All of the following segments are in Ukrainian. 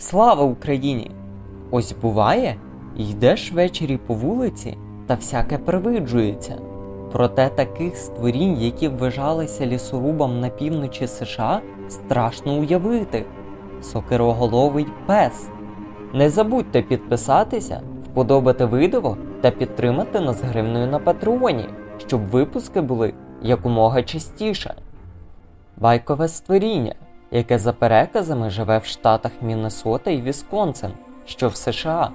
Слава Україні! Ось буває, йдеш ввечері по вулиці та всяке привиджується. Проте таких створінь, які вважалися лісорубам на півночі США, страшно уявити. Сокироголовий пес. Не забудьте підписатися, вподобати відео та підтримати нас гривною на Патреоні, щоб випуски були якомога частіше. Байкове створіння, яке за переказами живе в штатах Міннесота і Вісконсин, що в США.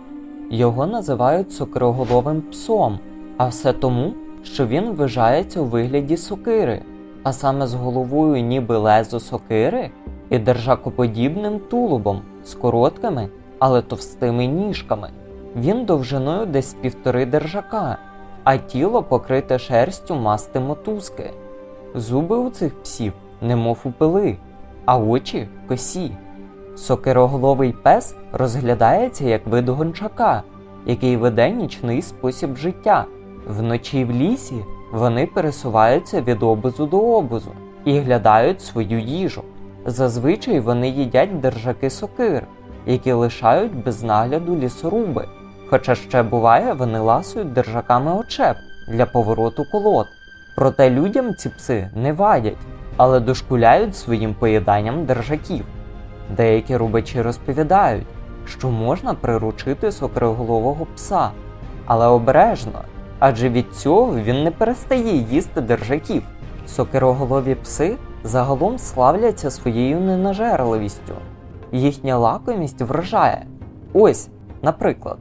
Його називають сокироголовим псом, а все тому, що він вважається у вигляді сокири, а саме з головою ніби лезо сокири і держакоподібним тулубом з короткими, але товстими ніжками. Він довжиною десь півтори держака, а тіло покрите шерстю масти мотузки. Зуби у цих псів немов у пили, а очі косі. Сокироголовий пес розглядається як вид гончака, який веде нічний спосіб життя. Вночі в лісі вони пересуваються від обозу до обозу і глядають свою їжу. Зазвичай вони їдять держаки сокир, які лишають без нагляду лісоруби. Хоча ще буває, вони ласують держаками очеп для повороту колод. Проте людям ці пси не вадять, але дошкуляють своїм поїданням держаків. Деякі рубачі розповідають, що можна приручити сокироголового пса, але обережно, адже від цього він не перестає їсти держаків. Сокироголові пси загалом славляться своєю ненажерливістю. Їхня лакомість вражає. Ось, наприклад,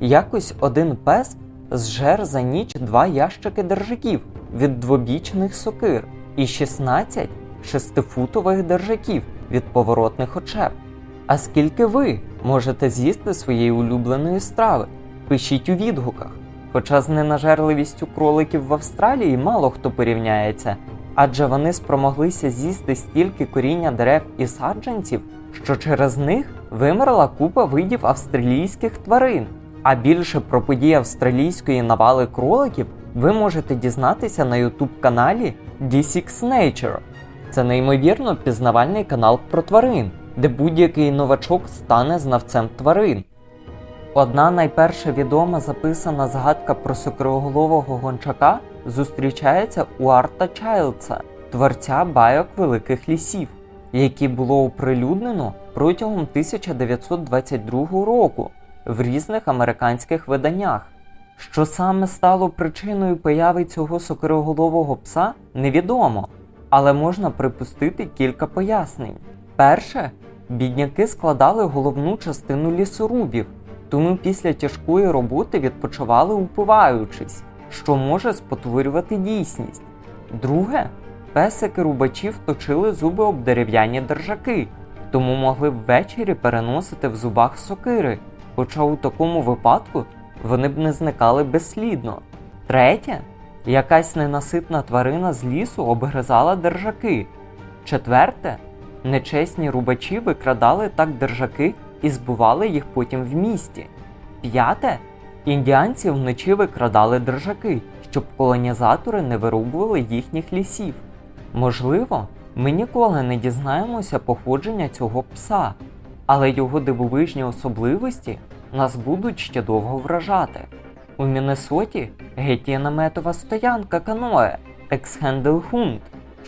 якось один пес зжер за ніч два ящики держаків від двобічних сокир і 16 шестифутових держаків від поворотних очеп. А скільки ви можете з'їсти своєї улюбленої страви? Пишіть у відгуках. Хоча з ненажерливістю кроликів в Австралії мало хто порівняється, адже вони спромоглися з'їсти стільки коріння дерев і саджанців, що через них вимерла купа видів австралійських тварин. А більше про події австралійської навали кроликів ви можете дізнатися на YouTube каналі D6 Nature. Це неймовірно пізнавальний канал про тварин, де будь-який новачок стане знавцем тварин. Одна найперша відома записана згадка про сокироголового гончака зустрічається у Арта Чайлдса, творця байок великих лісів, які було оприлюднено протягом 1922 року в різних американських виданнях. Що саме стало причиною появи цього сокироголового пса, невідомо, але можна припустити кілька пояснень. Перше, бідняки складали головну частину лісорубів, тому після тяжкої роботи відпочивали упиваючись, що може спотворювати дійсність. Друге, песики рубачів точили зуби об дерев'яні держаки, тому могли ввечері переносити в зубах сокири, хоча у такому випадку вони б не зникали безслідно. Третє, якась ненаситна тварина з лісу обгризала держаки. Четверте, нечесні рубачі викрадали так держаки і збували їх потім в місті. П'яте, індіанці вночі викрадали держаки, щоб колонізатори не вирубували їхніх лісів. Можливо, ми ніколи не дізнаємося походження цього пса, але його дивовижні особливості нас будуть ще довго вражати. У Міннесоті геть є наметова стоянка каное Ексхенделхунд,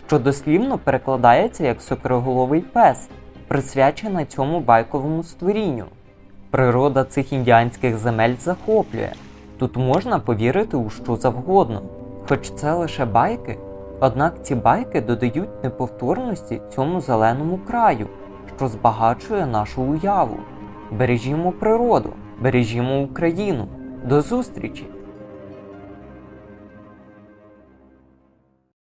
що дослівно перекладається як сокироголовий пес, присвячена цьому байковому створінню. Природа цих індіанських земель захоплює. Тут можна повірити у що завгодно. Хоч це лише байки, однак ці байки додають неповторності цьому зеленому краю, що збагачує нашу уяву. Бережімо природу, бережімо Україну. До зустрічі!